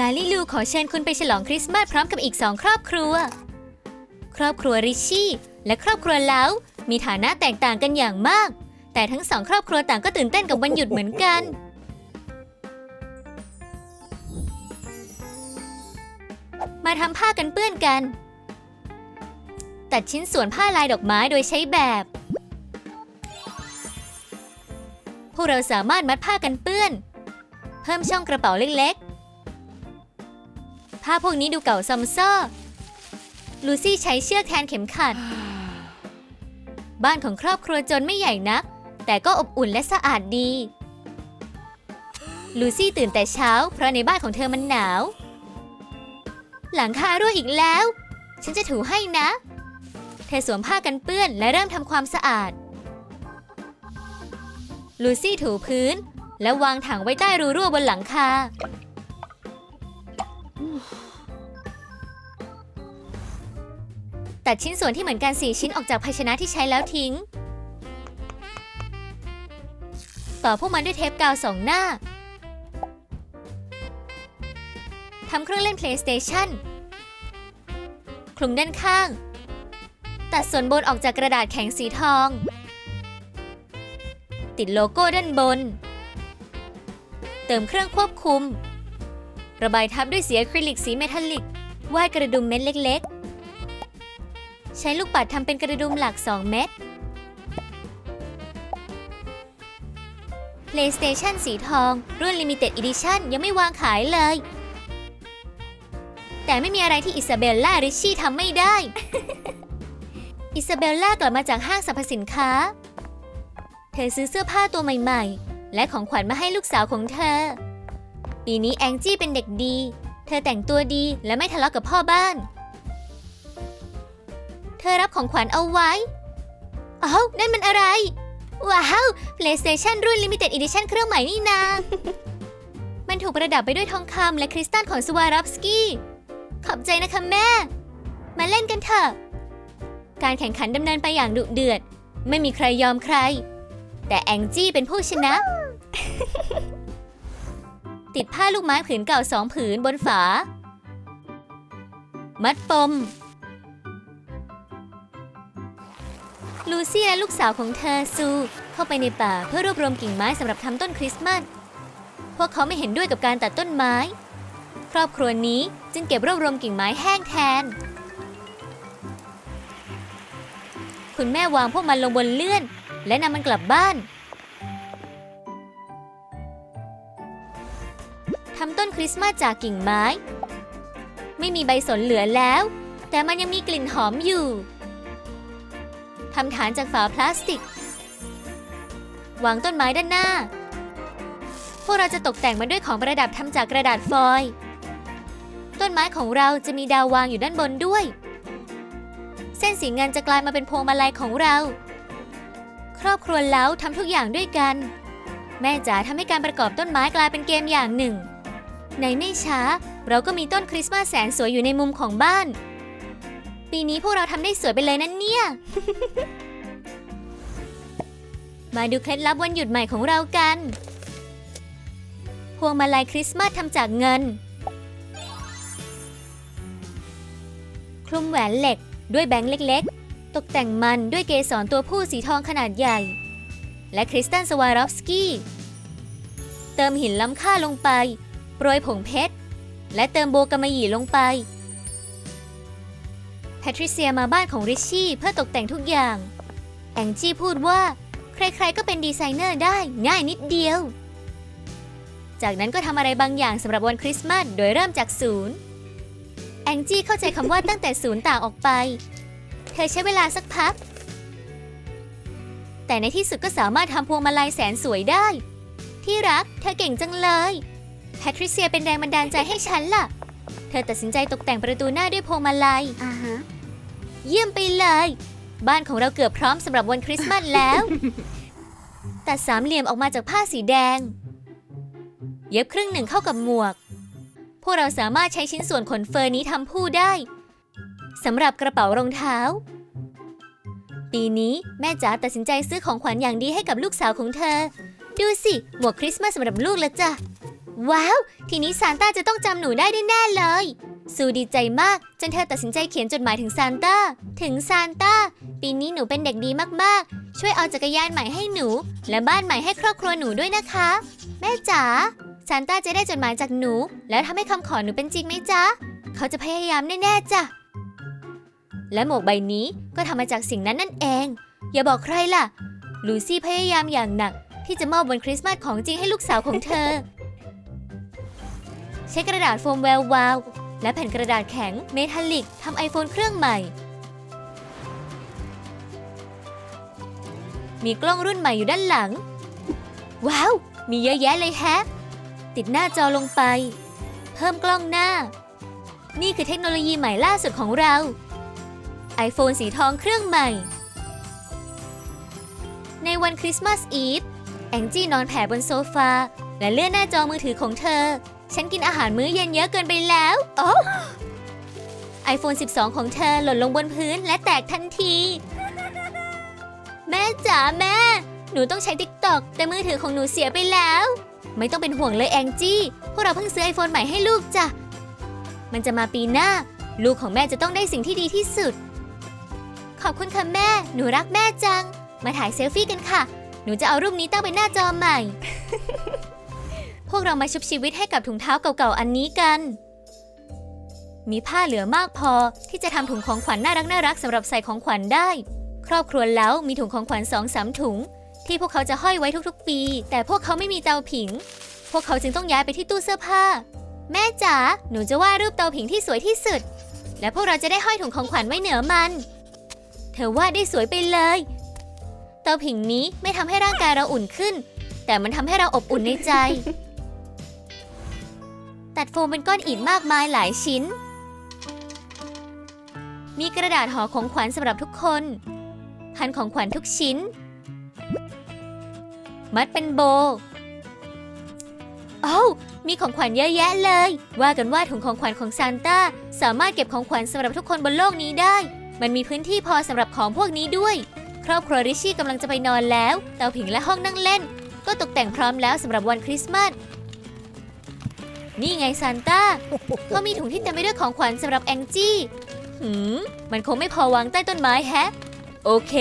ลาลิลูขอเชิญคุณไปฉลองคริสต์มาสพร้อมกับอีกสองครอบครัว ครอบครัวริชชี่และครอบครัวเล้ามีฐานะแตกต่างกันอย่างมาก แต่ทั้งสองครอบครัวต่างก็ตื่นเต้นกับวันหยุดเหมือนกัน มาทำผ้ากันเปื้อนกัน ตัดชิ้นส่วนผ้าลายดอกไม้โดยใช้แบบ พวกเราสามารถมัดผ้ากันเปื้อน เพิ่มช่องกระเป๋าเล็กๆ ผ้าพวกนี้ดูเก่าซำซ้อลูซี่ใช้เชือกแทนเข็มขัด บ้านของครอบครัวจนไม่ใหญ่นัก แต่ก็อบอุ่นและสะอาดดี ลูซี่ตื่นแต่เช้า เพราะในบ้านของเธอมันหนาว หลังคารั่วอีกแล้ว ฉันจะถูให้นะ เธอสวมผ้ากันเปื้อนและเริ่มทำความสะอาด ลูซี่ถูพื้น และวางถังไว้ใต้รูรั่วบนหลังคา ตัดชิ้นส่วนที่เหมือนกัน 4 ชิ้นออกจากภาชนะที่ใช้แล้วทิ้ง ต่อพวกมันด้วยเทปกาวสองหน้าทำเครื่องเล่น PlayStation คลุมด้านข้าง ตัดส่วนบนออกจากกระดาษแข็งสีทอง ติดโลโก้ด้านบน เติมเครื่องควบคุม ระบายทับด้วยสีอะคริลิกสีเมทัลลิก วาดกระดุมเม็ดเล็ก ๆ ใช้ลูกปัดทำเป็นกระดุมหลัก 2 เม็ด PlayStation สีทอง รุ่น Limited Edition ยังไม่วางขายเลย แต่ไม่มีอะไรที่อิซาเบลล่าริชชี่ทำไม่ได้ อิซาเบลล่ากลับมาจากห้างสรรพสินค้า เธอซื้อเสื้อผ้าตัวใหม่ ๆ และของขวัญมาให้ลูกสาวของเธอ ปีนี้แองจี้เป็นเด็กดี เธอแต่งตัวดีและไม่ทะเลาะกับพ่อบ้าน เธอรับของขวัญเอาไว้เอ้านั่นมันอะไร ว้าว PlayStation รุ่น Limited Edition เครื่องใหม่นี่นา มันถูกประดับไปด้วยทองคำและคริสตัลของสวารอฟสกี้ ขอบใจนะคะแม่ มาเล่นกันเถอะ การแข่งขันดำเนินไปอย่างดุเดือด ไม่มีใครยอมใคร แต่แองจี้เป็นผู้ชนะ ติดผ้าลูกไม้ผืนเก่าสองผืนบนฝา มัดปม ลูซี่และลูกสาวของเธอซู เข้าไปในป่าเพื่อรวบรวมกิ่งไม้สำหรับทำต้นคริสต์มาส พวกเขาไม่เห็นด้วยกับการตัดต้นไม้ ครอบครัวนี้จึงเก็บรวบรวมกิ่งไม้แห้งแทน คุณแม่วางพวกมันลงบนเลื่อน และนำมันกลับบ้าน ทำต้นคริสต์มาสจากกิ่งไม้ ไม่มีใบสนเหลือแล้ว แต่มันยังมีกลิ่นหอมอยู่ทำฐานจากฝาพลาสติก วางต้นไม้ด้านหน้า พวกเราจะตกแต่งมันด้วยของประดับทำจากกระดาษฟอยล์ต้นไม้ของเราจะมีดาววางอยู่ด้านบนด้วย เส้นสีเงินจะกลายมาเป็นพวงมาลัยของเรา ครอบครัวเล้าทำทุกอย่างด้วยกัน แม่จ๋าทำให้การประกอบต้นไม้กลายเป็นเกมอย่างหนึ่ง ในไม่ช้า เราก็มีต้นคริสต์มาสแสนสวยอยู่ในมุมของบ้าน ปีนี้พวกเราทำได้สวยไปเลยนั่นเนี่ย มาดูเคล็ดลับวันหยุดใหม่ของเรากัน พวงมาลัยคริสต์มาสทำจากเงิน คลุมแหวนเหล็กด้วยแบงค์เล็กๆ ตกแต่งมันด้วยเกสรตัวผู้สีทองขนาดใหญ่ และคริสตัลสวารอฟสกี้ เติมหินล้ำค่าลงไป โปรยผงเพชร และเติมโบกำมะหยี่ลงไป แพทริเซียมาบ้านของริชชี่เพื่อตกแต่งทุกอย่าง แองจี้พูดว่า ใครๆก็เป็นดีไซเนอร์ได้ง่ายนิดเดียว จากนั้นก็ทำอะไรบางอย่างสำหรับวันคริสต์มาสโดยเริ่มจากศูนย์ แองจี้เข้าใจคำว่าตั้งแต่ศูนย์ต่างออกไป เธอใช้เวลาสักพัก แต่ในที่สุดก็สามารถทำพวงมาลัยแสนสวยได้ ที่รักเธอเก่งจังเลย แพทริเซียเป็นแรงบันดาลใจให้ฉันล่ะ เธอตัดสินใจตกแต่งประตูหน้าด้วยพวงมาลัย อ่าฮะ เยี่ยมไปเลย บ้านของเราเกือบพร้อมสำหรับวันคริสต์มาสแล้ว ตัดสามเหลี่ยมออกมาจากผ้าสีแดง เย็บครึ่งหนึ่งเข้ากับหมวก พวกเราสามารถใช้ชิ้นส่วนขนเฟอร์นี้ทำผู้ได้สำหรับกระเป๋ารองเท้า ปีนี้แม่จ๋าตัดสินใจซื้อของขวัญอย่างดีให้กับลูกสาวของเธอ ดูสิ หมวกคริสต์มาสสำหรับลูกแล้วจ้ะ ว้าว ทีนี้ซานต้าจะต้องจำหนูได้แน่ๆเลย ซูดีใจมาก จนเธอตัดสินใจเขียนจดหมายถึงซานต้า ถึงซานต้า ปีนี้หนูเป็นเด็กดีมากๆ ช่วยเอาจักรยานใหม่ให้หนู และบ้านใหม่ให้ครอบครัวหนูด้วยนะคะ แม่จ๋า ซานต้าจะได้จดหมายจากหนู แล้วทำให้คำขอหนูเป็นจริงไหมจ๊ะ เขาจะพยายามแน่ๆจ้ะ และหมวกใบนี้ก็ทำมาจากสิ่งนั้นนั่นเอง อย่าบอกใครล่ะ ลูซี่พยายามอย่างหนักที่จะมอบวันคริสต์มาสของจริงให้ลูกสาวของเธอ ใช้กระดาษโฟมแวววาว และแผ่นกระดาษแข็งเมทัลลิกทำไอโฟนเครื่องใหม่ มีกล้องรุ่นใหม่อยู่ด้านหลัง ว้าว มีเยอะแยะเลยแฮะ ติดหน้าจอลงไป เพิ่มกล้องหน้า นี่คือเทคโนโลยีใหม่ล่าสุดของเรา iPhone สีทองเครื่องใหม่ ในวันคริสต์มาสอีฟแองจี้นอนแผ่บนโซฟา และเลื่อนหน้าจอมือถือของเธอ ฉันกินอาหารมื้อเย็นเยอะเกินไปแล้ว โอ้ iPhone 12 ของเธอหล่นลงบนพื้นและแตกทันที แม่จ๋าแม่ หนูต้องใช้ TikTok แต่มือถือของหนูเสียไปแล้ว ไม่ต้องเป็นห่วงเลยแองจี้ พวกเราเพิ่งซื้อ iPhone ใหม่ให้ลูกจ้ะ มันจะมาปีหน้า ลูกของแม่จะต้องได้สิ่งที่ดีที่สุด ขอบคุณค่ะแม่ หนูรักแม่จัง มาถ่ายเซลฟี่กันค่ะ หนูจะเอารูปนี้ตั้งเป็นหน้าจอใหม่ พวกเรามาชุบชีวิตให้กับถุงเท้าเก่าๆอันนี้กัน มีผ้าเหลือมากพอที่จะทำถุงของขวัญน่ารักน่ารักๆสำหรับใส่ของขวัญได้ ครอบครัวแล้วมีถุงของขวัญสองสามถุง ที่พวกเขาจะห้อยไว้ทุกๆ ปี แต่พวกเขาไม่มีเตาผิง พวกเขาจึงต้องย้ายไปที่ตู้เสื้อผ้า แม่จ๋าหนูจะวาดรูปเตาผิงที่สวยที่สุด และพวกเราจะได้ห้อยถุงของขวัญไว้เหนือมัน เธอวาดได้สวยไปเลยเตาผิงนี้ไม่ทำให้ร่างกายเราอุ่นขึ้น แต่มันทำให้เราอบอุ่นในใจ ตัดโฟมเป็นก้อนอิฐมากมายหลายชิ้น มีกระดาษห่อของขวัญสำหรับทุกคนพันของขวัญทุกชิ้น มัดเป็นโบโอ้มีของขวัญเยอะแยะเลย ว่ากันว่าถุงของขวัญของซานต้าสามารถเก็บของขวัญสำหรับทุกคนบนโลกนี้ได้ มันมีพื้นที่พอสำหรับของพวกนี้ด้วย ครอบครัวริชี่กำลังจะไปนอนแล้ว เตาผิงและห้องนั่งเล่น ก็ตกแต่งพร้อมแล้วสำหรับวันคริสต์มาส นี่ไงซานต้าเขามีถุงที่เต็มไปด้วยของขวัญสำหรับแองจี้หืมมันคงไม่พอวางใต้ต้นไม้แฮะ โอเค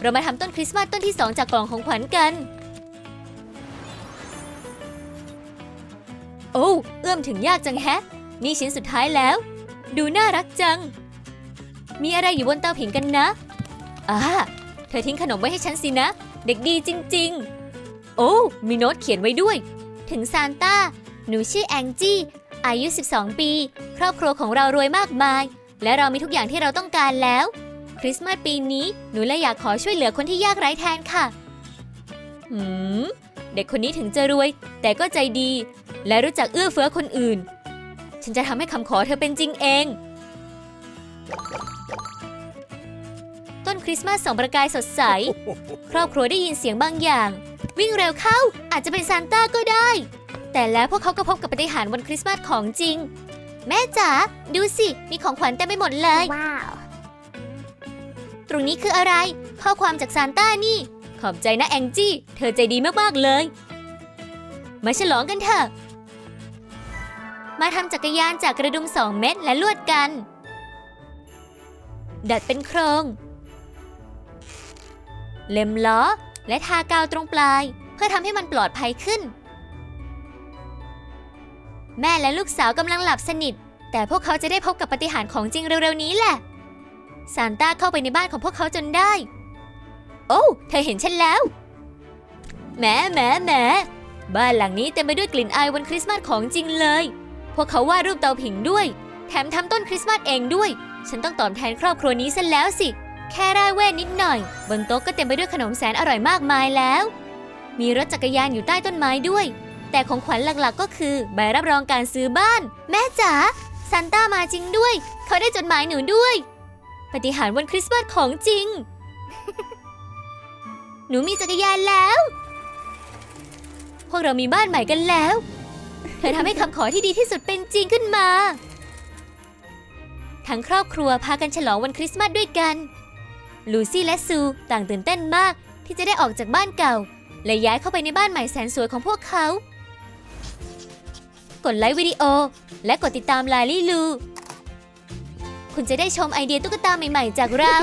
เรามาทำต้นคริสต์มาสต้นที่สองจากกล่องของขวัญกัน โอ้เอื้อมถึงยากจังแฮะ นี่ชิ้นสุดท้ายแล้ว ดูน่ารักจัง มีอะไรอยู่บนเตาผิงกันนะอ่าเธอทิ้งขนมไว้ให้ฉันสินะ เด็กดีจริง ๆ โอ้มีโน้ตเขียนไว้ด้วย ถึงซานต้า หนูชื่อแองจี้ อายุ 12 ปี ครอบครัวของเรารวยมากมาย และเรามีทุกอย่างที่เราต้องการแล้ว คริสต์มาสปีนี้หนูเลยอยากขอช่วยเหลือคนที่ยากไร้แทนค่ะ หืม เด็กคนนี้ถึงจะรวย แต่ก็ใจดี และรู้จักเอื้อเฟื้อคนอื่น ฉันจะทำให้คำขอเธอเป็นจริงเอง ต้นคริสต์มาสส่องประกายสดใส ครอบครัวได้ยินเสียงบางอย่าง วิ่งเร็วเข้าอาจจะเป็นซานต้าก็ได้ แต่แล้วพวกเขาก็พบกับปาฏิหารย์วันคริสต์มาสของจริง แม่จ๋าดูสิ มีของขวัญเต็มไปหมดเลย Wow. ตรงนี้คืออะไร ข้อความจากซานต้านี่ ขอบใจนะแองจี้ เธอใจดีมาก ๆ เลย มาฉลองกันเถอะ มาทำจักรยานจากกระดุมสองเม็ดและลวดกัน ดัดเป็นโครง เล็มล้อ และทากาวตรงปลาย เพื่อทำให้มันปลอดภัยขึ้น แม่และลูกสาวกำลังหลับสนิท แต่พวกเขาจะได้พบกับปฏิหารของจริงเร็วๆนี้แหละซานต้าเข้าไปในบ้านของพวกเขาจนได้ โอ้เธอเห็นฉันแล้วแหมแหมแหมบ้านหลังนี้เต็มไปด้วยกลิ่นอายวันคริสต์มาสของจริงเลย พวกเขาวาดรูปเตาผิงด้วย แถมทำต้นคริสต์มาสเองด้วย ฉันต้องตอบแทนครอบครัวนี้ซะแล้วสิ แค่ร่ายเวทนิดหน่อย บนโต๊ะก็เต็มไปด้วยขนมแสนอร่อยมากมายแล้ว มีรถจักรยานอยู่ใต้ต้นไม้ด้วย แต่ของขวัญหลักๆ ก็คือ ใบรับรองการซื้อบ้าน แม่จ๋าซานต้ามาจริงด้วย เขาได้จดหมายหนูด้วย ปฏิหารวันคริสต์มาสของจริง หนูมีจักรยานแล้ว พวกเรามีบ้านใหม่กันแล้ว เธอทำให้คำขอที่ดีที่สุดเป็นจริงขึ้นมา ทั้งครอบครัวพากันฉลองวันคริสต์มาสด้วยกัน ลูซี่และซูต่างตื่นเต้นมากที่จะได้ออกจากบ้านเก่า และย้ายเข้าไปในบ้านใหม่แสนสวยของพวกเขา กดไลค์วิดีโอ และกดติดตามลาลี่ลู คุณจะได้ชมไอเดียตุ๊กตาใหม่ ๆ จากเรา